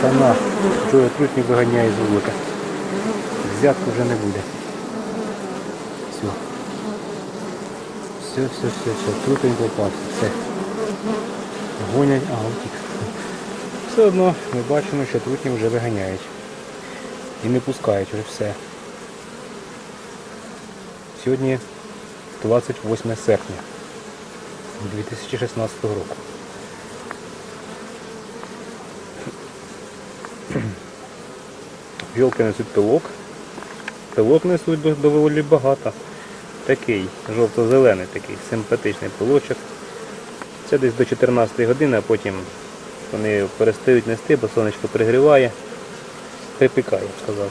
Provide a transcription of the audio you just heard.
Хана. Вчора трутник виганяє з вулика. Взятку вже не буде. Все. Все, все, все, все. Трутень попався. Все. Гонять, а утік. Все одно ми бачимо, що трутні вже виганяють. І не пускають вже все. Сьогодні 28 серпня 2016 року. Білки несуть пилок. Пилок несуть доволі багато. Такий жовто-зелений, такий симпатичний пилочок. Це десь до 14 години, а потім вони перестають нести, бо сонечко пригріває. Припікає, сказав.